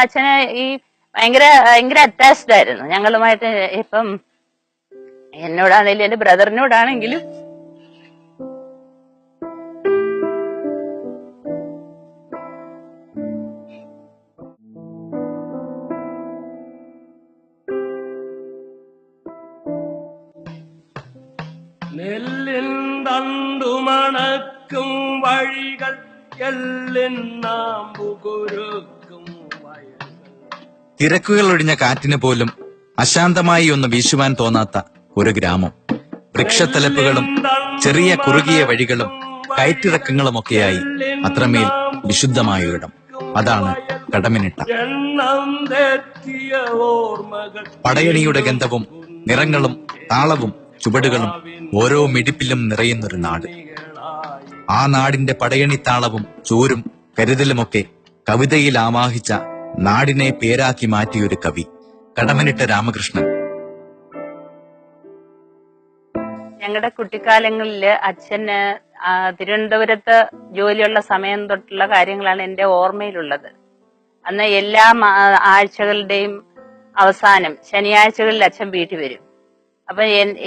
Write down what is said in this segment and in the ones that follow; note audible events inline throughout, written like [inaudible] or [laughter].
കാരണം അച്ഛന് ഈ ഭയങ്കര ഭയങ്കര അറ്റാച്ച്ഡ് ആയിരുന്നു. ഞങ്ങളുമായിട്ട് ഇപ്പം എന്നോടാണെങ്കിലും എന്റെ ബ്രദറിനോടാണെങ്കിലും നെല്ലിൻ തണ്ടുമണക്കും വഴികൾ എല്ലിൻ നാമ്പു തിരക്കുകൾ ഒഴിഞ്ഞ കാറ്റിന് പോലും അശാന്തമായി ഒന്ന് വീശുവാൻ തോന്നാത്ത ഒരു ഗ്രാമം. വൃക്ഷത്തലപ്പുകളും ചെറിയ കുറുകിയ വഴികളും കയറ്റിറക്കങ്ങളുമൊക്കെയായി അത്രമേൽ വിശുദ്ധമായ ഇടം. അതാണ് കടമിനിട്ട. പടയണിയുടെ ഗന്ധവും നിറങ്ങളും താളവും ചുവടുകളും ഓരോ മിടിപ്പിലും നിറയുന്നൊരു നാട്. ആ നാടിന്റെ പടയണി താളവും ചോരും കരുതലുമൊക്കെ കവിതയിൽ ആവാഹിച്ച നാടിനെ പേരാക്കി മാറ്റിയൊരു കവി കടമനിട്ട രാമകൃഷ്ണൻ. ഞങ്ങളുടെ കുട്ടിക്കാലങ്ങളിൽ അച്ഛന് തിരുവനന്തപുരത്ത് ജോലിയുള്ള സമയം തൊട്ടുള്ള കാര്യങ്ങളാണ് എന്റെ ഓർമ്മയിലുള്ളത്. അന്ന് എല്ലാ ആഴ്ചകളുടെയും അവസാനം ശനിയാഴ്ചകളിൽ അച്ഛൻ വീട്ടിൽ വരും. അപ്പൊ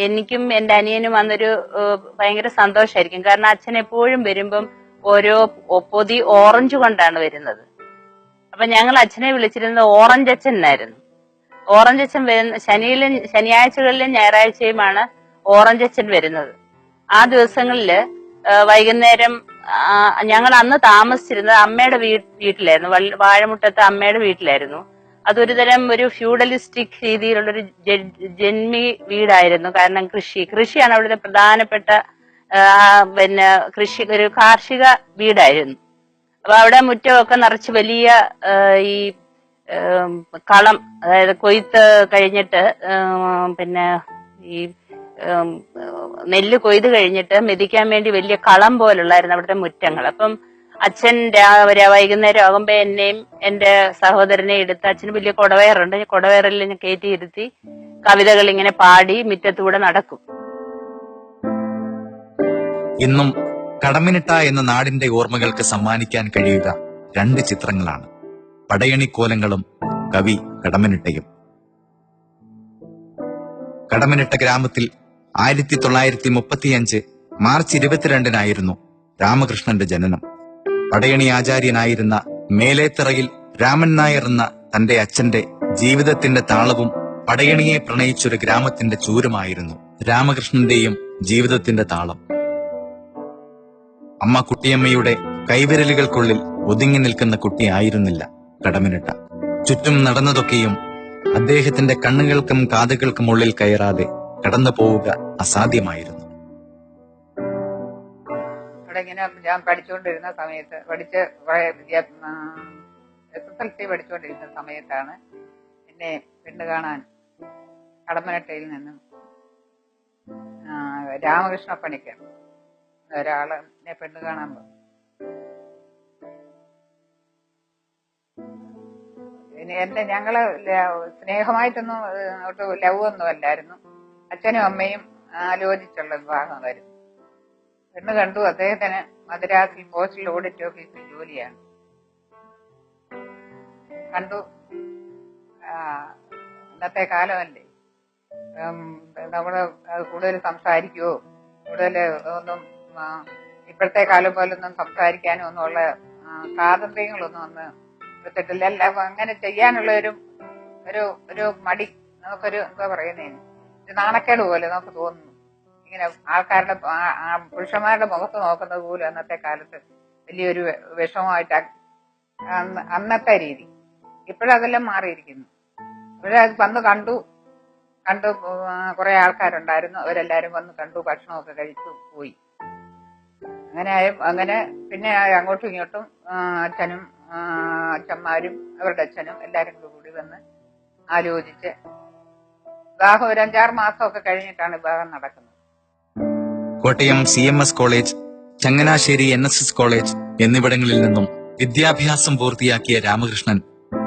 എനിക്കും എന്റെ അനിയനും അന്നൊരു ഭയങ്കര സന്തോഷമായിരിക്കും കാരണം അച്ഛൻ എപ്പോഴും വരുമ്പം ഓരോ പൊതി ഓറഞ്ച് കൊണ്ടാണ് വരുന്നത്. അപ്പൊ ഞങ്ങൾ അച്ഛനെ വിളിച്ചിരുന്നത് ഓറഞ്ച് അച്ഛൻ എന്നായിരുന്നു. ഓറഞ്ച് അച്ഛൻ വരുന്ന ശനിയിലും ശനിയാഴ്ചകളിലും ഞായറാഴ്ചയുമാണ് ഓറഞ്ച് അച്ഛൻ വരുന്നത്. ആ ദിവസങ്ങളിൽ വൈകുന്നേരം ഞങ്ങൾ അന്ന് താമസിച്ചിരുന്നത് അമ്മയുടെ വീട്ടിലായിരുന്നു. വാഴമുട്ടത്ത് അമ്മയുടെ വീട്ടിലായിരുന്നു. അതൊരു തരം ഒരു ഫ്യൂഡലിസ്റ്റിക് രീതിയിലുള്ള ഒരു ജന്മി വീടായിരുന്നു. കാരണം കൃഷി കൃഷിയാണ് അവിടുത്തെ പ്രധാനപ്പെട്ട പിന്നെ കൃഷി ഒരു കാർഷിക വീടായിരുന്നു. അപ്പൊ അവിടെ മുറ്റമൊക്കെ നിറച്ച് വലിയ ഈ കളം അതായത് കൊയ്ത്ത് കഴിഞ്ഞിട്ട് പിന്നെ ഈ നെല്ല് കൊയ്ത് കഴിഞ്ഞിട്ട് മെതിക്കാൻ വേണ്ടി വലിയ കളം പോലുള്ളായിരുന്നു അവിടുത്തെ മുറ്റങ്ങൾ. അപ്പം അച്ഛൻ രാവിലെ വൈകുന്നേരം ആകുമ്പോ എന്നെയും എന്റെ സഹോദരനെ എടുത്ത് അച്ഛന് വലിയ കൊടവയറുണ്ട്. കൊടവയറിൽ ഞാൻ കയറ്റി ഇരുത്തി കവിതകൾ ഇങ്ങനെ പാടി മുറ്റത്തൂടെ നടക്കും. ഇന്നും കടമിനിട്ട എന്ന നാടിന്റെ ഓർമ്മകൾക്ക് സമ്മാനിക്കാൻ കഴിയുക രണ്ട് ചിത്രങ്ങളാണ്. പടയണിക്കോലങ്ങളും കവി കടമനിട്ടയും. കടമനിട്ട ഗ്രാമത്തിൽ ആയിരത്തി തൊള്ളായിരത്തി മുപ്പത്തിയഞ്ച് മാർച്ച് ഇരുപത്തിരണ്ടിനായിരുന്നു രാമകൃഷ്ണന്റെ ജനനം. പടയണി ആചാര്യനായിരുന്ന മേലേത്തറയിൽ രാമൻ നായർ എന്ന തന്റെ അച്ഛന്റെ ജീവിതത്തിന്റെ താളവും പടയണിയെ പ്രണയിച്ചൊരു ഗ്രാമത്തിന്റെ ചൂരുമായിരുന്നു രാമകൃഷ്ണന്റെയും ജീവിതത്തിന്റെ താളം. അമ്മ കുട്ടിയമ്മയുടെ കൈവിരലുകൾക്കുള്ളിൽ ഒതുങ്ങി നിൽക്കുന്ന കുട്ടിയായിരുന്നില്ല കടമിനിട്ട. ചുറ്റും നടന്നതൊക്കെയും അദ്ദേഹത്തിന്റെ കണ്ണുകൾക്കും കാതുകൾക്കും ഉള്ളിൽ കയറാതെ കടന്നു പോവുക അസാധ്യമായിരുന്നു. ഞാൻ പഠിച്ചുകൊണ്ടിരുന്ന സമയത്ത് പഠിച്ച് എസ് എസ് എൽ സി പഠിച്ചുകൊണ്ടിരുന്ന സമയത്താണ് എന്നെ പെണ്ണ് കാണാൻ കടമ്പനട്ടയിൽ നിന്നും രാമകൃഷ്ണ പണിക്കർ ഒരാൾ പെണ്ണ് കാണാൻ പോകും എന്റെ ഞങ്ങൾ സ്നേഹമായിട്ടൊന്നും ലവ് ഒന്നും അല്ലായിരുന്നു. അച്ഛനും അമ്മയും ആലോചിച്ചുള്ള വിവാഹമായിരുന്നു പെണ്ണ് കണ്ടു അദ്ദേഹത്തിന് മദ്രാസിൽ പോസ്റ്റൽ ഓഡിറ്റ് ഓഫീസിൽ ജോലിയാണ്. കണ്ടു. ഇന്നത്തെ കാലമല്ലേ? നമ്മൾ കൂടുതൽ സംസാരിക്കുവോ? കൂടുതൽ ഒന്നും ഇപ്പോഴത്തെ കാലം പോലൊന്നും സംസാരിക്കാനോ ഒന്നും ഉള്ള സ്വാതന്ത്ര്യങ്ങളൊന്നും ഒന്ന് എടുത്തിട്ടില്ല. എല്ലാം അങ്ങനെ ചെയ്യാനുള്ള ഒരു ഒരു ഒരു മടി നമുക്കൊരു എന്താ പറയുന്നതിന് ഒരു നാണക്കേട് പോലെ നമുക്ക് തോന്നുന്നു. ഇങ്ങനെ ആൾക്കാരുടെ പുരുഷന്മാരുടെ മുഖത്ത് നോക്കുന്നത് പോലും അന്നത്തെ കാലത്ത് വലിയൊരു വിഷമമായിട്ട് അന്നത്തെ രീതി. ഇപ്പോഴതെല്ലാം മാറിയിരിക്കുന്നു. ഇപ്പോഴത് വന്ന് കണ്ടു കണ്ടു കുറെ ആൾക്കാരുണ്ടായിരുന്നു. അവരെല്ലാരും വന്ന് കണ്ടു ഭക്ഷണമൊക്കെ കഴിച്ചു പോയി. അങ്ങനെ അങ്ങനെ പിന്നെ അങ്ങോട്ടും ഇങ്ങോട്ടും അച്ഛനും അച്ഛന്മാരും അവരുടെ അച്ഛനും എല്ലാരും കൂടി വന്ന് ആലോചിച്ച് വിവാഹം ഒരു അഞ്ചാറ് മാസമൊക്കെ കഴിഞ്ഞിട്ടാണ് വിവാഹം നടക്കുന്നത്. Kottayam C M S college Changanassery N S S college എന്നിവിടങ്ങളിൽ നിന്നും വിദ്യാഭ്യാസം പൂർത്തിയാക്കിയ രാമകൃഷ്ണൻ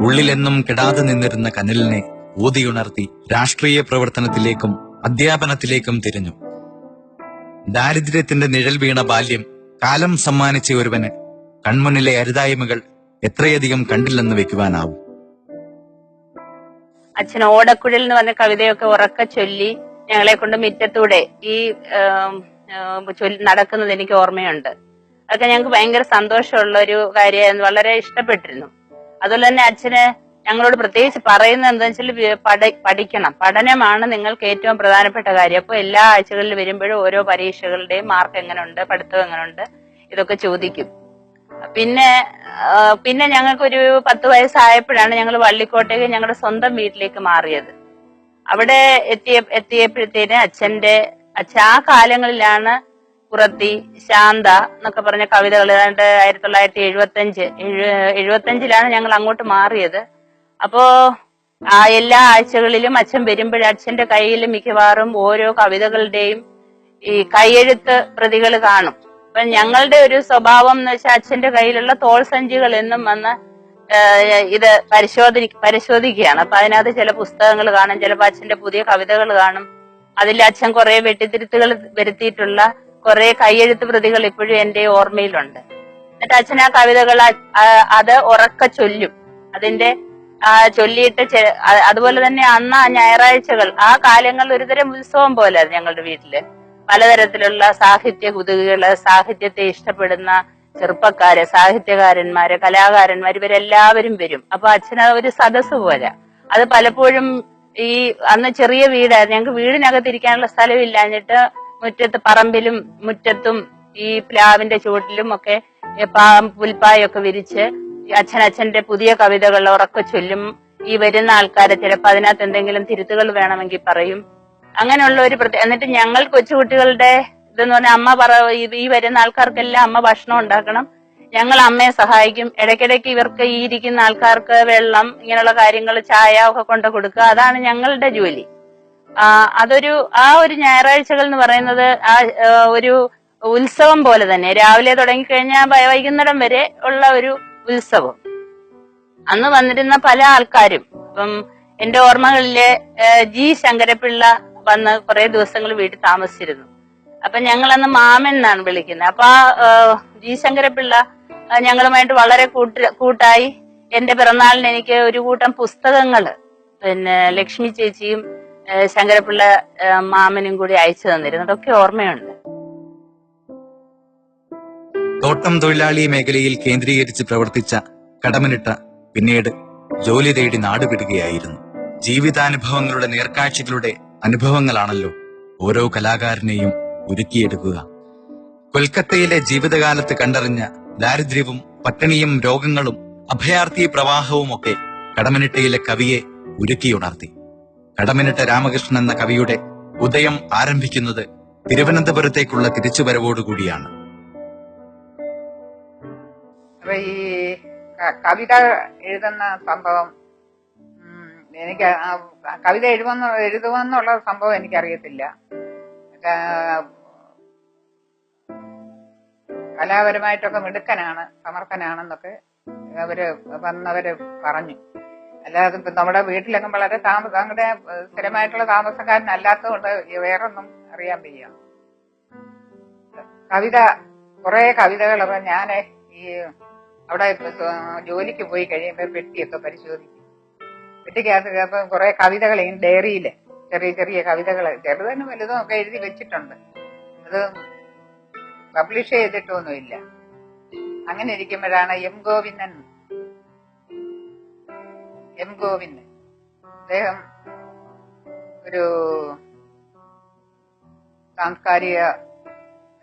ഉള്ളിലെന്നും കെടാതെ നിന്നിരുന്ന കനലിനെ ഊതിയുണർത്തി രാഷ്ട്രീയ പ്രവർത്തനത്തിലേക്കും അധ്യാപനത്തിലേക്കും തിരിഞ്ഞു. ദാരിദ്ര്യത്തിന്റെ നിഴൽ വീണ ബാല്യം കാലം സമ്മാനിച്ച ഒരുവന് കൺമുന്നിലെ അരുതായ്മകൾ എത്രയധികം കണ്ടില്ലെന്ന് വെക്കുവാനാവും. അച്ഛൻ ഓടക്കുഴൽ എന്ന് പറഞ്ഞ കവിതയൊക്കെ ഉറക്ക ചൊല്ലി ഞങ്ങളെ കൊണ്ട് മുറ്റത്തൂടെ ഈ നടക്കുന്നത് എനിക്ക് ഓർമ്മയുണ്ട്. അതൊക്കെ ഞങ്ങൾക്ക് ഭയങ്കര സന്തോഷമുള്ള ഒരു കാര്യമായിരുന്നു. വളരെ ഇഷ്ടപ്പെട്ടിരുന്നു. അതുപോലെ തന്നെ അച്ഛന് ഞങ്ങളോട് പ്രത്യേകിച്ച് പറയുന്നത് എന്താണെന്ന് വെച്ചാൽ പഠി പഠിക്കണം. പഠനമാണ് നിങ്ങൾക്ക് ഏറ്റവും പ്രധാനപ്പെട്ട കാര്യം. അപ്പോൾ എല്ലാ ആഴ്ചകളിൽ വരുമ്പോഴും ഓരോ പരീക്ഷകളുടെയും മാർക്ക് എങ്ങനെയുണ്ട് പഠിത്തം എങ്ങനെയുണ്ട് ഇതൊക്കെ ചോദിക്കും. പിന്നെ പിന്നെ ഞങ്ങൾക്കൊരു പത്ത് വയസ്സായപ്പോഴാണ് ഞങ്ങൾ വള്ളിക്കോട്ടേക്ക് ഞങ്ങളുടെ സ്വന്തം വീട്ടിലേക്ക് മാറിയത്. അവിടെ എത്തിയ എത്തിയപ്പോഴത്തേന് അച്ഛന്റെ അച്ഛൻ ആ കാലങ്ങളിലാണ് കുറത്തി ശാന്ത എന്നൊക്കെ പറഞ്ഞ കവിതകൾ ഏതാണ്ട് ആയിരത്തി തൊള്ളായിരത്തി എഴുപത്തി അഞ്ച് എഴുപത്തി അഞ്ചിലാണ് ഞങ്ങൾ അങ്ങോട്ട് മാറിയത്. അപ്പോ ആ എല്ലാ ആഴ്ചകളിലും അച്ഛൻ വരുമ്പോൾ അച്ഛന്റെ കയ്യിൽ മിക്കവാറും ഓരോ കവിതകളുടെയും ഈ കൈയെഴുത്ത് പ്രതികൾ കാണും. അപ്പൊ ഞങ്ങളുടെ ഒരു സ്വഭാവം എന്ന് വെച്ചാൽ അച്ഛന്റെ കയ്യിലുള്ള തോൾ സഞ്ചികൾ എന്നും വന്ന് ഇത് പരിശോധന പരിശോധിക്കുകയാണ്. അപ്പൊ അതിനകത്ത് ചില പുസ്തകങ്ങൾ കാണും ചിലപ്പോൾ അച്ഛന്റെ പുതിയ കവിതകൾ കാണും. അതിൽ അച്ഛൻ കുറെ വെട്ടിത്തിരുത്തുകൾ വരുത്തിയിട്ടുള്ള കുറെ കൈയെഴുത്ത് പ്രതികൾ ഇപ്പോഴും എന്റെ ഓർമ്മയിലുണ്ട്. എന്നിട്ട് അച്ഛൻ ആ കവിതകൾ അത് ഉറക്ക ചൊല്ലും. അതിന്റെ ചൊല്ലിയിട്ട് അതുപോലെ തന്നെ അന്ന് ആ ഞായറാഴ്ചകൾ ആ കാലങ്ങൾ ഒരുതരം ഉത്സവം പോലെ ഞങ്ങളുടെ വീട്ടിൽ. പലതരത്തിലുള്ള സാഹിത്യ കുതുകുകൾ സാഹിത്യത്തെ ഇഷ്ടപ്പെടുന്ന ചെറുപ്പക്കാര് സാഹിത്യകാരന്മാര് കലാകാരന്മാര് ഇവരെല്ലാവരും വരും. അപ്പൊ അച്ഛന് ഒരു സദസ് പോലെ അത് പലപ്പോഴും ഈ അന്ന് ചെറിയ വീടായിരുന്നു. ഞങ്ങൾക്ക് വീടിനകത്ത് ഇരിക്കാനുള്ള സ്ഥലമില്ലാഞ്ഞിട്ട് മുറ്റത്ത് പറമ്പിലും മുറ്റത്തും ഈ പ്ലാവിന്റെ ചുവട്ടിലും ഒക്കെ പുൽപ്പായൊക്കെ വിരിച്ച് അച്ഛന്റെ പുതിയ കവിതകൾ ഉറക്കെ ചൊല്ലും. ഈ വരുന്ന ആൾക്കാരെ ചിലപ്പോൾ അതിനകത്ത് എന്തെങ്കിലും തിരുത്തുകൾ വേണമെങ്കിൽ പറയും. അങ്ങനെയുള്ള ഒരു പ്രത്യേക എന്നിട്ട് ഞങ്ങൾ കൊച്ചുകുട്ടികളുടെ ഇതെന്ന് പറഞ്ഞാൽ അമ്മ പറ ഈ- വരുന്ന ആൾക്കാർക്കെല്ലാം അമ്മ ഭക്ഷണം ഉണ്ടാക്കണം. ഞങ്ങൾ അമ്മയെ സഹായിക്കും. ഇടയ്ക്കിടയ്ക്ക് ഇവർക്ക് ഈ ഇരിക്കുന്ന ആൾക്കാർക്ക് വെള്ളം ഇങ്ങനെയുള്ള കാര്യങ്ങൾ ചായ ഒക്കെ കൊണ്ട് കൊടുക്കുക. അതാണ് ഞങ്ങളുടെ ജോലി. അതൊരു ആ ഒരു ഞായറാഴ്ചകൾ എന്ന് പറയുന്നത് ആ ഒരു ഉത്സവം പോലെ തന്നെ. രാവിലെ തുടങ്ങിക്കഴിഞ്ഞാൽ വൈകുന്നേരം വരെ ഉള്ള ഒരു ഉത്സവം. അന്ന് വന്നിരുന്ന പല ആൾക്കാരും ഇപ്പം എന്റെ ഓർമ്മകളിലെ ജി ശങ്കരപിള്ള വന്ന് കുറെ ദിവസങ്ങൾ വീട്ടിൽ താമസിച്ചിരുന്നു. അപ്പൊ ഞങ്ങൾ അന്ന് മാമൻ എന്നാണ് വിളിക്കുന്നത്. അപ്പൊ ആ ജി ശങ്കരപിള്ള ഞങ്ങളുമായിട്ട് വളരെ കൂട്ട കൂട്ടായി. എന്റെ പിറന്നാളിന് എനിക്ക് ഒരു കൂട്ടം പുസ്തകങ്ങൾ പിന്നെ ലക്ഷ്മി ചേച്ചിയും ശങ്കരപിള്ള മാമനും കൂടി അയച്ചു തന്നിരുന്നു. അതൊക്കെ ഓർമ്മയുണ്ട്. തോട്ടം തൊഴിലാളി മേഖലയിൽ കേന്ദ്രീകരിച്ച് പ്രവർത്തിച്ച കടമനിട്ട പിന്നീട് ജോലി തേടി നാടുപിടുകയായിരുന്നു. ജീവിതാനുഭവങ്ങളുടെ നേർക്കാഴ്ചകളുടെ അനുഭവങ്ങളാണല്ലോ ഓരോ കലാകാരനെയും ഒരുക്കിയെടുക്കുക. കൊൽക്കത്തയിലെ ജീവിതകാലത്ത് കണ്ടറിഞ്ഞ ദാരിദ്ര്യവും പട്ടിണിയും രോഗങ്ങളും അഭയാർത്ഥി പ്രവാഹവും ഒക്കെ കടമനിട്ടയിലെ കവിയെ ഉരുക്കിയുണർത്തി. കടമനിട്ട രാമകൃഷ്ണൻ എന്ന കവിയുടെ ഉദയം ആരംഭിക്കുന്നത് തിരുവനന്തപുരത്തേക്കുള്ള തിരിച്ചുവരവോടുകൂടിയാണ്. അപ്പൊ ഈ കവിത എഴുതുന്ന സംഭവം എനിക്ക് കവിത എഴുതുമെന്ന് എഴുതുമെന്നുള്ള സംഭവം എനിക്കറിയത്തില്ല. കലാപരമായിട്ടൊക്കെ മിടുക്കനാണ് സമർത്ഥനാണെന്നൊക്കെ അവർ വന്നവര് പറഞ്ഞു. അല്ലാതെ നമ്മുടെ വീട്ടിലൊക്കെ വളരെ താമസം അങ്ങനെ സ്ഥിരമായിട്ടുള്ള താമസക്കാരനല്ലാത്തതുകൊണ്ട് വേറൊന്നും അറിയാൻ വയ്യ. കവിത കുറെ കവിതകൾ അപ്പൊ ഞാൻ ഈ അവിടെ ജോലിക്ക് പോയി കഴിയുമ്പോൾ പെട്ടിയൊക്കെ പരിശോധിക്കും. പെട്ടിക്കകത്ത് അപ്പൊ കുറെ കവിതകൾ ഈ ഡയറിയിൽ ചെറിയ ചെറിയ കവിതകൾ ചെറുതും വലുതും ഒക്കെ എഴുതി വെച്ചിട്ടുണ്ട്. അത് പബ്ലിഷ് ചെയ്തിട്ടൊന്നുമില്ല. അങ്ങനെ ഇരിക്കുമ്പോഴാണ് എം ഗോവിന്ദൻ. എം ഗോവിന്ദൻ. അദ്ദേഹം ഒരു സാംസ്കാരിക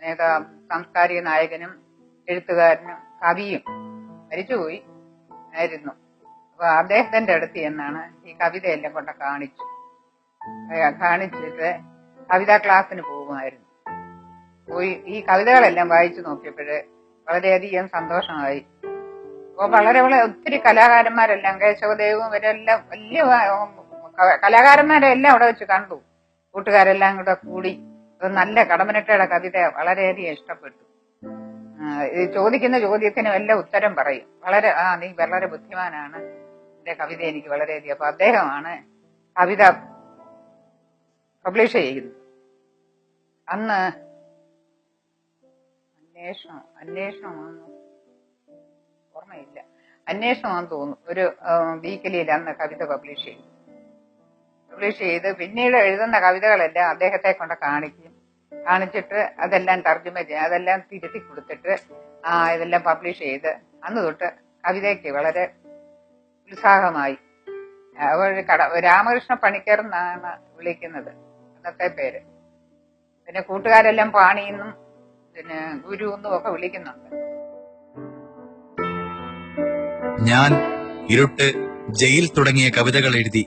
നേതാ സാംസ്കാരിക നായകനും എഴുത്തുകാരനും കവിയും. മരിച്ചുപോയി. ആയിരുന്നു. അപ്പൊ അദ്ദേഹത്തിന്റെ അടുത്ത് എന്നാണ് ഈ കവിതയെല്ലാം കൊണ്ട് കാണിച്ചു. കാണിച്ചിട്ട് കവിതാ ക്ലാസ്സിന് പോകുമായിരുന്നു. പോയി ഈ കവിതകളെല്ലാം വായിച്ചു നോക്കിയപ്പോഴ് വളരെയധികം സന്തോഷമായി. അപ്പൊ വളരെ വളരെ ഒത്തിരി കലാകാരന്മാരെല്ലാം കേശവദേവും ഇവരെല്ലാം വലിയ കലാകാരന്മാരെ എല്ലാം അവിടെ വെച്ച് കണ്ടു. കൂട്ടുകാരെല്ലാം കൂടെ കൂടി. നല്ല കടമനട്ടയുടെ കവിത വളരെയധികം ഇഷ്ടപ്പെട്ടു. ചോദിക്കുന്ന ചോദ്യത്തിനും എല്ലാം ഉത്തരം പറയും. വളരെ ആ നീ വളരെ ബുദ്ധിമാനാണ്. എന്റെ കവിത എനിക്ക് വളരെയധികം അപ്പൊ അദ്ദേഹമാണ് കവിത പബ്ലിഷ് ചെയ്യുന്നത്. അന്ന് അന്വേഷണം അന്വേഷണമാണെന്ന് ഓർമ്മയില്ല. അന്വേഷണമാണെന്ന് തോന്നുന്നു. ഒരു വീക്കിലിയിൽ അന്ന് കവിത പബ്ലിഷ് ചെയ്തു. പബ്ലിഷ് ചെയ്ത് പിന്നീട് എഴുതുന്ന കവിതകളെല്ലാം അദ്ദേഹത്തെ കൊണ്ട് കാണിക്കും. കാണിച്ചിട്ട് അതെല്ലാം തർജമ ചെയ്യും അതെല്ലാം തിരുത്തി കൊടുത്തിട്ട് ഇതെല്ലാം പബ്ലിഷ് ചെയ്ത് അന്ന് തൊട്ട് കവിതയ്ക്ക് വളരെ ഉത്സാഹമായി. അവർ കട രാമകൃഷ്ണ പണിക്കർ എന്നാണ് വിളിക്കുന്നത് അന്നത്തെ പേര്. പിന്നെ കൂട്ടുകാരെല്ലാം പാണിയെന്നും പിന്നെ ഗുരു എന്നും ഒക്കെ വിളിക്കുന്നുണ്ട്. ഞാൻ ഇരുട്ട് ജയിൽ തുടങ്ങിയ കവിതകൾ എഴുതി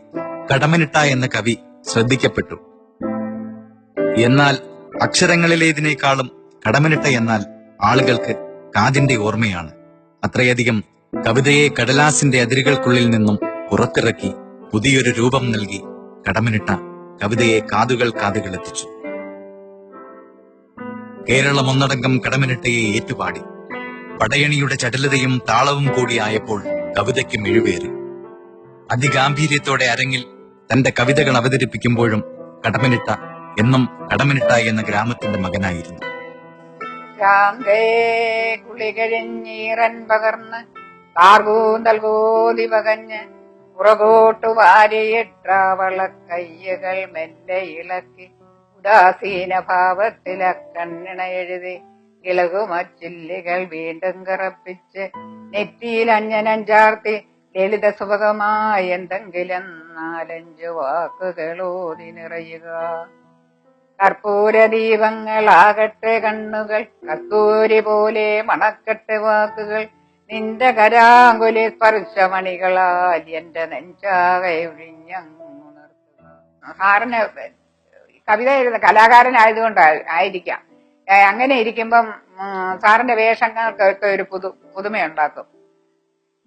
കടമനിട്ട എന്ന കവി ശ്രദ്ധിക്കപ്പെട്ടു. എന്നാൽ അക്ഷരങ്ങളിലേതിനേക്കാളും കടമനിട്ട എന്നാൽ ആളുകൾക്ക് കാതിന്റെ ഓർമ്മയാണ്. അത്രയധികം കവിതയെ കടലാസിന്റെ അതിരുകൾക്കുള്ളിൽ നിന്നും പുറത്തിറക്കി പുതിയൊരു രൂപം നൽകി കടമനിട്ട കവിതയെ കാതുകൾ കാതുകൾ എത്തിച്ചു. കേരളം ഒന്നടങ്കം കടമനിട്ടയെ ഏറ്റുപാടി. പടയണിയുടെ ചടലതയും താളവും കൂടിയായപ്പോൾ കവിതയ്ക്ക് മെഴുവേറി അതിഗാംഭീര്യത്തോടെ അരങ്ങിൽ തന്റെ കവിതകൾ അവതരിപ്പിക്കുമ്പോഴും കടമനിട്ട എന്നും കടമനിട്ട എന്ന ഗ്രാമത്തിന്റെ മകനായിരുന്നു. ശാന്തേ കുളി കഴിഞ്ഞീറൻ പകർന്ന് കാർകൂന്തൽ കോതി പകഞ്ഞ് പുറകോട്ടു വാരിയിട്ടാവള കയ്യകൾ മെല്ലെ ഇളക്കി ഉദാസീന ഭാവത്തില കണ്ണിണ എഴുതി ഇളകുമച്ചില്ലികൾ വീണ്ടും കറപ്പിച്ച് നെറ്റിയിൽ അഞ്ഞനം ലളിത സുഭകമായ എന്തെങ്കിലും നാലഞ്ചു വാക്കുകളോതി നിറയുക. കർപ്പൂര ദീപങ്ങളാകട്ടെ കണ്ണുകൾ കസ്തൂരി പോലെ മണക്കട്ടെ വാക്കുകൾ നിന്റെ കരാങ്കുലി സ്പർശമണികളാൽ എന്റെ നെഞ്ചാകെ ഒഴിഞ്ഞുണർത്തുക കവിത എഴുതുന്ന കലാകാരനായതുകൊണ്ട് ആയിരിക്കാം. അങ്ങനെ ഇരിക്കുമ്പം സാറിന്റെ വേഷങ്ങൾക്കൊക്കെ ഒരു പുതു പുതുമ പുതുമയുണ്ടാക്കും.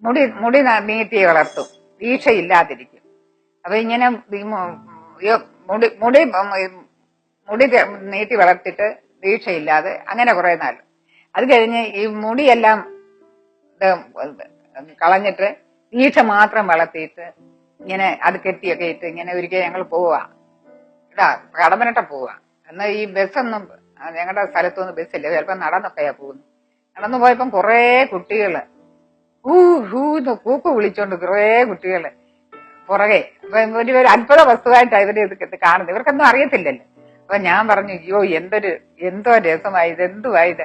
മുടി മുടി നീട്ടി വളർത്തും. വീക്ഷയില്ലാതിരിക്കും അപ്പൊ ഇങ്ങനെ മുടി മുടി മുടി നീട്ടി വളർത്തിയിട്ട് വീഴ്ചയില്ലാതെ അങ്ങനെ കുറെ നാൾ. അത് കഴിഞ്ഞ് ഈ മുടിയെല്ലാം കളഞ്ഞിട്ട് വീഴ്ച മാത്രം വളർത്തിയിട്ട് ഇങ്ങനെ അത് കെട്ടിയൊക്കെ ഇട്ട് ഇങ്ങനെ ഒരിക്കൽ ഞങ്ങൾ പോവാ. ഇടാ കടമനട്ട പോവാ. എന്നാൽ ഈ ബസ്സൊന്നും ഞങ്ങളുടെ സ്ഥലത്തൊന്നും ബസ്സില്ല. ചിലപ്പോൾ നടന്നൊക്കെയാ പോകുന്നു. നടന്നു പോയപ്പം കുറേ കുട്ടികൾ ഹൂ ഹൂ എന്ന് കൂക്ക് വിളിച്ചോണ്ട് കുറേ കുട്ടികൾ പുറകെ. ഒരു അത്ഭുത വസ്തുവായിട്ടാണ് ഇവർ ഇത് കാണുന്നത് ഇവർക്കൊന്നും അറിയത്തില്ലല്ലോ. അപ്പൊ ഞാൻ പറഞ്ഞു അയ്യോ എന്തൊരു എന്തോ രസമായി ഇത് എന്തുവായി ഇത്?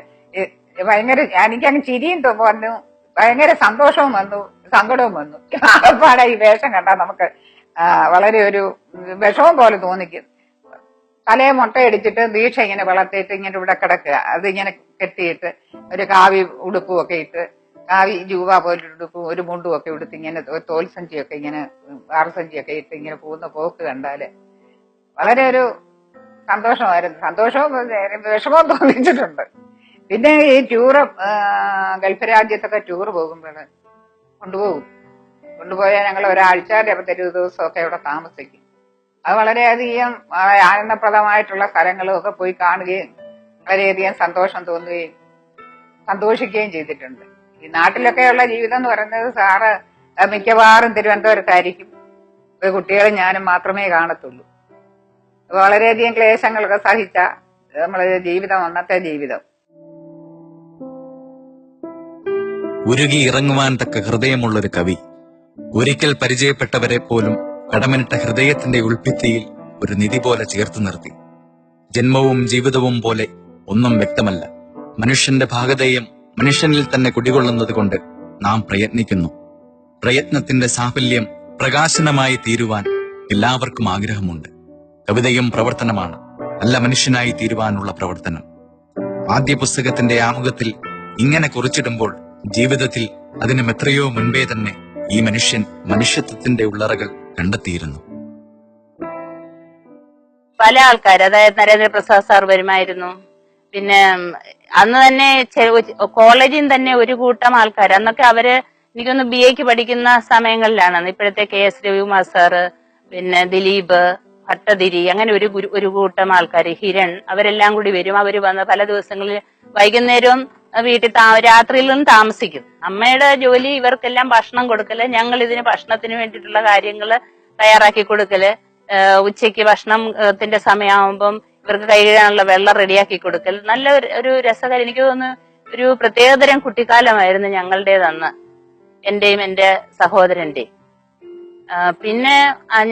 ഭയങ്കര എനിക്കങ്ങ് ചിരിയും വന്നു. ഭയങ്കര സന്തോഷവും വന്നു സങ്കടവും വന്നു. ആകപ്പാടെ ഈ വേഷം കണ്ടാൽ നമുക്ക് വളരെ ഒരു വിഷമം പോലെ തോന്നിക്കും. തലയെ മുട്ടയടിച്ചിട്ട് ദീക്ഷ ഇങ്ങനെ വളർത്തിയിട്ട് ഇങ്ങനെ ഇവിടെ കിടക്കുക. അത് ഇങ്ങനെ കെട്ടിയിട്ട് ഒരു കാവി ഉടുപ്പും ഒക്കെ ഇട്ട് കാവി ജൂവ പോലൊരു ഉടുപ്പും ഒരു മുണ്ടും ഒക്കെ ഉടുത്ത് ഇങ്ങനെ തോൽസഞ്ചിയൊക്കെ ഇങ്ങനെ ആറ് സഞ്ചിയൊക്കെ ഇട്ട് ഇങ്ങനെ പോകുന്ന പോക്ക് കണ്ടാൽ വളരെ ഒരു സന്തോഷമായിരുന്നു. സന്തോഷവും വിഷമവും തോന്നിച്ചിട്ടുണ്ട്. പിന്നെ ഈ ടൂറ് ഗൾഫ് രാജ്യത്തൊക്കെ ടൂർ പോകുമ്പോൾ കൊണ്ടുപോകും. കൊണ്ടുപോയാൽ ഞങ്ങൾ ഒരാഴ്ച ഇരുപത്തി ഒരു ദിവസമൊക്കെ ഇവിടെ താമസിക്കും. അത് വളരെയധികം ആനന്ദപ്രദമായിട്ടുള്ള സ്ഥലങ്ങളും ഒക്കെ പോയി കാണുകയും വളരെയധികം സന്തോഷം തോന്നുകയും സന്തോഷിക്കുകയും ചെയ്തിട്ടുണ്ട്. ഈ നാട്ടിലൊക്കെയുള്ള ജീവിതം എന്ന് പറയുന്നത് സാറ് മിക്കവാറും തിരുവനന്തപുരത്തായിരിക്കും. കുട്ടികളെ ഞാനും മാത്രമേ കാണത്തുള്ളൂ. വളരെയധികം ക്ലേശങ്ങളൊക്കെ സഹിച്ച നമ്മളെ ജീവിതം അന്നത്തെ ജീവിതം. ഉരുകി ഇറങ്ങുവാൻ തക്ക ഹൃദയമുള്ള ഒരു കവി. ഒരിക്കൽ പരിചയപ്പെട്ടവരെ പോലും കടമനിട്ട ഹൃദയത്തിന്റെ ഉൾഭിത്തിയിൽ ഒരു നിധി പോലെ ചേർത്ത് നിർത്തി. ജന്മവും ജീവിതവും പോലെ ഒന്നും വ്യക്തമല്ല. മനുഷ്യന്റെ ഭാഗതയും മനുഷ്യനിൽ തന്നെ കുടികൊള്ളുന്നത് കൊണ്ട് നാം പ്രയത്നിക്കുന്നു. പ്രയത്നത്തിന്റെ സാഫല്യം പ്രകാശനമായി തീരുവാൻ എല്ലാവർക്കും ആഗ്രഹമുണ്ട്. കവിതയും പ്രവർത്തനമാണ്. നല്ല മനുഷ്യനായി തീരുവാനുള്ള പ്രവർത്തനം. ആദ്യ പുസ്തകത്തിന്റെ ആമുഖത്തിൽ ഇങ്ങനെ കുറിച്ചിടുമ്പോൾ ജീവിതത്തിൽ അതിനും എത്രയോ മുൻപേ തന്നെ ഈ മനുഷ്യൻ മനുഷ്യത്വത്തിന്റെ ഉള്ളറകൾ കണ്ടെത്തിയിരുന്നു. പല ആൾക്കാർ അതായത് നരേന്ദ്രപ്രസാദ് സാർ വരുമായിരുന്നു. പിന്നെ അന്ന് തന്നെ കോളേജിൽ തന്നെ ഒരു കൂട്ടം ആൾക്കാർ അന്നൊക്കെ അവർ എനിക്കൊന്ന് ബി എക്ക് പഠിക്കുന്ന സമയങ്ങളിലാണ്. ഇപ്പോഴത്തെ കെ എസ് രവികുമാർ സാറ് പിന്നെ ദിലീപ് ഭട്ടതിരി അങ്ങനെ ഒരു ഗുരു- ഒരു കൂട്ടം ആൾക്കാർ ഹിരൺ അവരെല്ലാം കൂടി വരും. അവർ വന്ന് പല ദിവസങ്ങളിൽ വൈകുന്നേരവും വീട്ടിൽ രാത്രിയിലും താമസിക്കും. അമ്മയുടെ ജോലി ഇവർക്കെല്ലാം ഭക്ഷണം കൊടുക്കൽ ഞങ്ങൾ ഇതിന് ഭക്ഷണത്തിന് വേണ്ടിയിട്ടുള്ള കാര്യങ്ങൾ തയ്യാറാക്കി കൊടുക്കൽ ഉച്ചയ്ക്ക് ഭക്ഷണത്തിന്റെ സമയമാകുമ്പം ഇവർക്ക് കഴുകാനുള്ള വെള്ളം റെഡിയാക്കി കൊടുക്കൽ നല്ല ഒരു- രസകരം. എനിക്ക് തോന്നുന്നു ഒരു പ്രത്യേകതരം കുട്ടിക്കാലമായിരുന്നു ഞങ്ങളുടേതന്ന്. എന്റെയും എന്റെ സഹോദരന്റെയും. പിന്നെ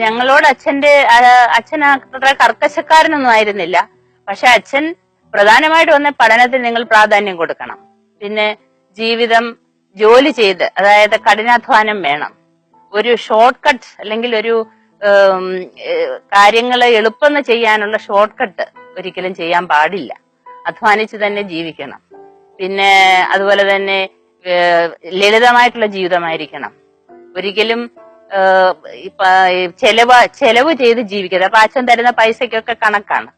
ഞങ്ങളോട് അച്ഛന്റെ അച്ഛൻ അത്ര കർക്കശക്കാരനൊന്നും ആയിരുന്നില്ല. പക്ഷെ അച്ഛൻ പ്രധാനമായിട്ട് വന്ന പഠനത്തിൽ നിങ്ങൾ പ്രാധാന്യം കൊടുക്കണം. പിന്നെ ജീവിതം ജോലി ചെയ്ത് അതായത് കഠിനാധ്വാനം വേണം. ഒരു ഷോർട്ട് കട്ട് അല്ലെങ്കിൽ ഒരു കാര്യങ്ങളെ എളുപ്പം ചെയ്യാനുള്ള ഷോർട്ട് കട്ട് ഒരിക്കലും ചെയ്യാൻ പാടില്ല. അധ്വാനിച്ച് തന്നെ ജീവിക്കണം. പിന്നെ അതുപോലെ തന്നെ ലളിതമായിട്ടുള്ള ജീവിതമായിരിക്കണം. ഒരിക്കലും ചെലവ് ചെലവ് ചെയ്ത് ജീവിക്കുന്നത് അപ്പൊ അച്ഛൻ തരുന്ന പൈസക്കൊക്കെ കണക്കാണ്.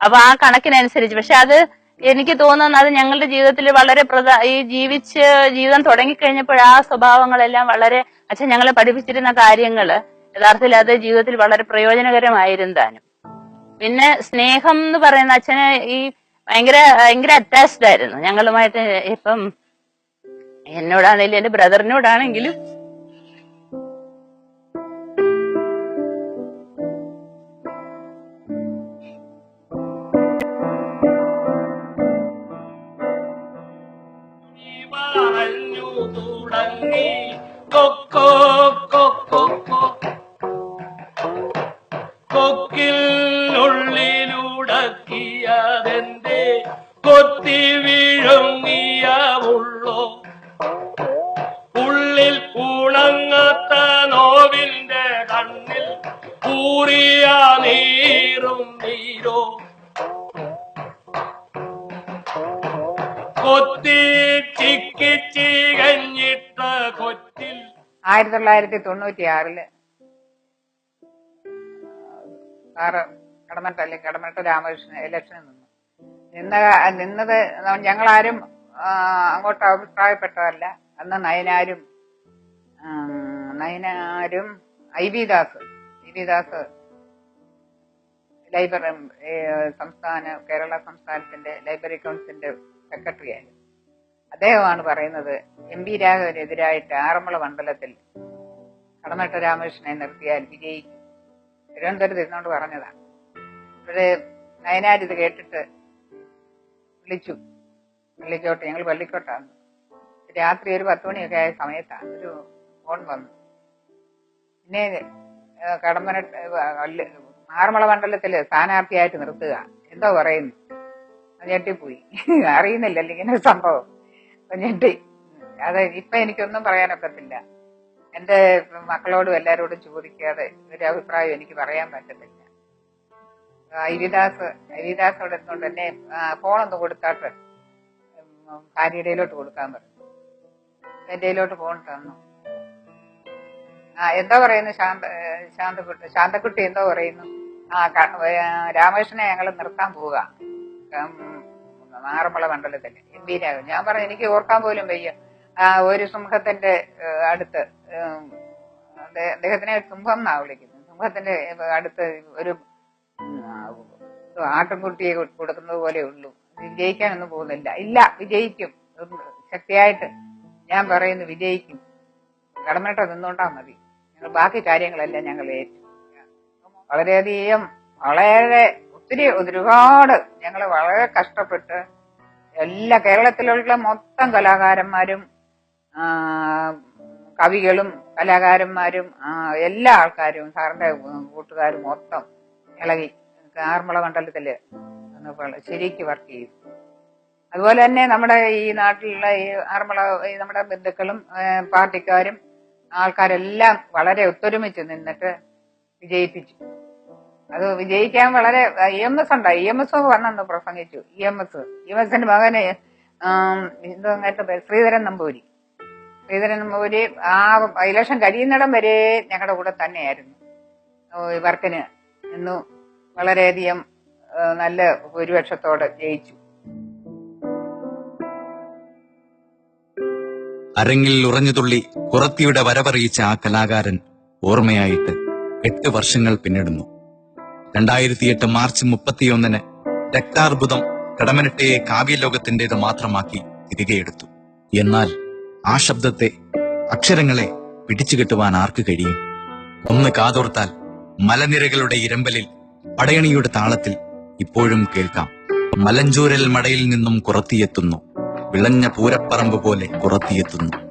അപ്പൊ ആ കണക്കിനനുസരിച്ച്. പക്ഷെ അത് എനിക്ക് തോന്നുന്നത് അത് ഞങ്ങളുടെ ജീവിതത്തിൽ വളരെ പ്രധാ ഈ ജീവിച്ച് ജീവിതം തുടങ്ങിക്കഴിഞ്ഞപ്പോൾ ആ സ്വഭാവങ്ങളെല്ലാം വളരെ അച്ഛൻ ഞങ്ങളെ പഠിപ്പിച്ചിരുന്ന കാര്യങ്ങൾ യഥാർത്ഥത്തിൽ അത് ജീവിതത്തിൽ വളരെ പ്രയോജനകരമായിരുന്നാലും പിന്നെ സ്നേഹം എന്ന് പറയുന്ന അച്ഛന് ഈ ഭയങ്കര ഭയങ്കര അറ്റാച്ച്ഡ് ആയിരുന്നു. ഞങ്ങളുമായിട്ട് ഇപ്പം എന്നോടാണെങ്കിലും എന്റെ ബ്രദറിനോടാണെങ്കിലും തുടങ്ങി കൊക്കോ കൊക്കോ കൊക്കിൽ ഉള്ളിൽ ഉണങ്ങാത്ത നോവിന്റെ കണ്ണിൽ കൂറിയ നീറും നീരോ? കൊത്തി ചിക്കി ആയിരത്തി തൊള്ളായിരത്തി തൊണ്ണൂറ്റി ആറിൽ സാറ് കടമറ്റ അല്ലെ കടമറ്റ രാമകൃഷ്ണൻ ഇലക്ഷന് നിന്നു. നിന്ന നിന്നത് ഞങ്ങളാരും അങ്ങോട്ട് അഭിപ്രായപ്പെട്ടതല്ല. അന്ന് നയനാരും നയനാരും I V Das I V Das library സംസ്ഥാന കേരള സംസ്ഥാനത്തിന്റെ ലൈബ്രറി കൗൺസിലിന്റെ സെക്രട്ടറി ആയിരുന്നു. അദ്ദേഹമാണ് പറയുന്നത് എം പി രാഘവനെതിരായിട്ട് ആറന്മുള മണ്ഡലത്തിൽ കടമറ്റ രാമകൃഷ്ണനെ നിർത്തിയാൽ വിജയിക്കും തിരുവനന്തപുരത്ത് ഇരുന്നോണ്ട് പറഞ്ഞതാണ് ഇവിടെ നയനാർ ഇത് കേട്ടിട്ട് വിളിച്ചു. പള്ളിക്കോട്ട് ഞങ്ങൾ പള്ളിക്കോട്ടാണ് രാത്രി ഒരു പത്ത് മണിയൊക്കെ ആയ സമയത്താണ് ഒരു ഫോൺ വന്നു. പിന്നെ കടമ്പന ആറന്മുള മണ്ഡലത്തിൽ സ്ഥാനാർത്ഥിയായിട്ട് നിർത്തുക. എന്തോ പറയുന്നു. ഞെട്ടിപ്പോയി. [laughs] അറിയുന്നില്ലല്ലോ ഇങ്ങനെ സംഭവം. ഞെട്ടി. അത് ഇപ്പൊ എനിക്കൊന്നും പറയാനൊക്കത്തില്ല. എന്റെ മക്കളോടും എല്ലാരോടും ചോദിക്കാതെ ഒരു അഭിപ്രായം എനിക്ക് പറയാൻ പറ്റത്തില്ല. ഐവിദാസ് ഐവിദാസോട് തന്നെ എന്നെ ഫോണൊന്ന് കൊടുത്താട്ട് ഭാര്യയുടെയിലോട്ട് കൊടുക്കാൻ പറഞ്ഞു. എന്റെയിലോട്ട് ഫോൺ തന്നു. ആ എന്താ പറയുന്നു ശാന്ത ശാന്തക്കുട്ടി ശാന്തക്കുട്ടി എന്തോ പറയുന്നു. ആ രാമകൃഷ്ണനെ ഞങ്ങൾ നിർത്താൻ പോവുക. ഉം, ആറന്മുള മണ്ഡലത്തിൽ എം പി രാഘവൻ ഞാൻ പറഞ്ഞു എനിക്ക് ഓർക്കാൻ പോലും വയ്യ. ആ ഒരു സിംഹത്തിന്റെ അടുത്ത് അദ്ദേഹത്തിനെ സിംഹം എന്നാ വിളിക്കുന്നത്. സിംഹത്തിന്റെ അടുത്ത് ഒരു ആട്ടുംകുട്ടിയെ കൊടുക്കുന്നത് പോലെ ഉള്ളൂ. വിജയിക്കാനൊന്നും പോകുന്നില്ല. ഇല്ല വിജയിക്കും. ശക്തിയായിട്ട് ഞാൻ പറയുന്നു വിജയിക്കും. കടമേട്ട നിന്നോണ്ടാ മതി. ഞങ്ങൾ ബാക്കി കാര്യങ്ങളെല്ലാം ഞങ്ങൾ ഏറ്റു. വളരെയധികം വളരെ ഒത്തിരി ഒരുപാട് ഞങ്ങൾ വളരെ കഷ്ടപ്പെട്ട് എല്ലാ കേരളത്തിലുള്ള മൊത്തം കലാകാരന്മാരും കവികളും കലാകാരന്മാരും എല്ലാ ആൾക്കാരും സാറിന്റെ കൂട്ടുകാരും മൊത്തം ഇളകി ആറന്മുള മണ്ഡലത്തിൽ ശരിക്ക് വർക്ക് ചെയ്തു. അതുപോലെ തന്നെ നമ്മുടെ ഈ നാട്ടിലുള്ള ഈ ആറന്മുള നമ്മുടെ ബന്ധുക്കളും പാർട്ടിക്കാരും ആൾക്കാരെല്ലാം വളരെ ഒത്തൊരുമിച്ച് നിന്നിട്ട് വിജയിപ്പിച്ചു. അത് വിജയിക്കാൻ വളരെ ഇ എം എസ് ഉണ്ടായി ഇ എം എസ് വന്നു പ്രസംഗിച്ചു. E M S E M എസിന്റെ മകന് എന്തോ അങ്ങനത്തെ ശ്രീധരൻ നമ്പൂരി. ശ്രീധരൻ നമ്പൂരി ആ ഇലക്ഷൻ കഴിയുന്നിടം വരെ ഞങ്ങളുടെ കൂടെ തന്നെയായിരുന്നു. ഇവർക്കിന് ഇന്നു വളരെയധികം നല്ല ഭൂരിപക്ഷത്തോടെ ജയിച്ചു. അരങ്ങിൽ ഉറഞ്ഞുതുള്ളി കുറത്തിയുടെ വരവറിയിച്ച ആ കലാകാരൻ ഓർമ്മയായിട്ട് എട്ട് വർഷങ്ങൾ പിന്നിടുന്നു. രണ്ടായിരത്തിയെട്ട് മാർച്ച് മുപ്പത്തിയൊന്നിന് രക്താർബുദം കടമനിട്ടയെ കാവ്യലോകത്തിന്റേത് മാത്രമാക്കി തിരികെ എടുത്തു എന്നാൽ ആ ശബ്ദത്തെ അക്ഷരങ്ങളെ പിടിച്ചുകെട്ടുവാൻ ആർക്ക് കഴിയും? ഒന്ന് കാതോർത്താൽ മലനിരകളുടെ ഇരമ്പലിൽ പടയണിയുടെ താളത്തിൽ ഇപ്പോഴും കേൾക്കാം. മലഞ്ചൂരൽ മടയിൽ നിന്നും കുറത്തിയെത്തുന്നു വിളഞ്ഞ പൂരപ്പറമ്പ് പോലെ കുറത്തിയെത്തുന്നു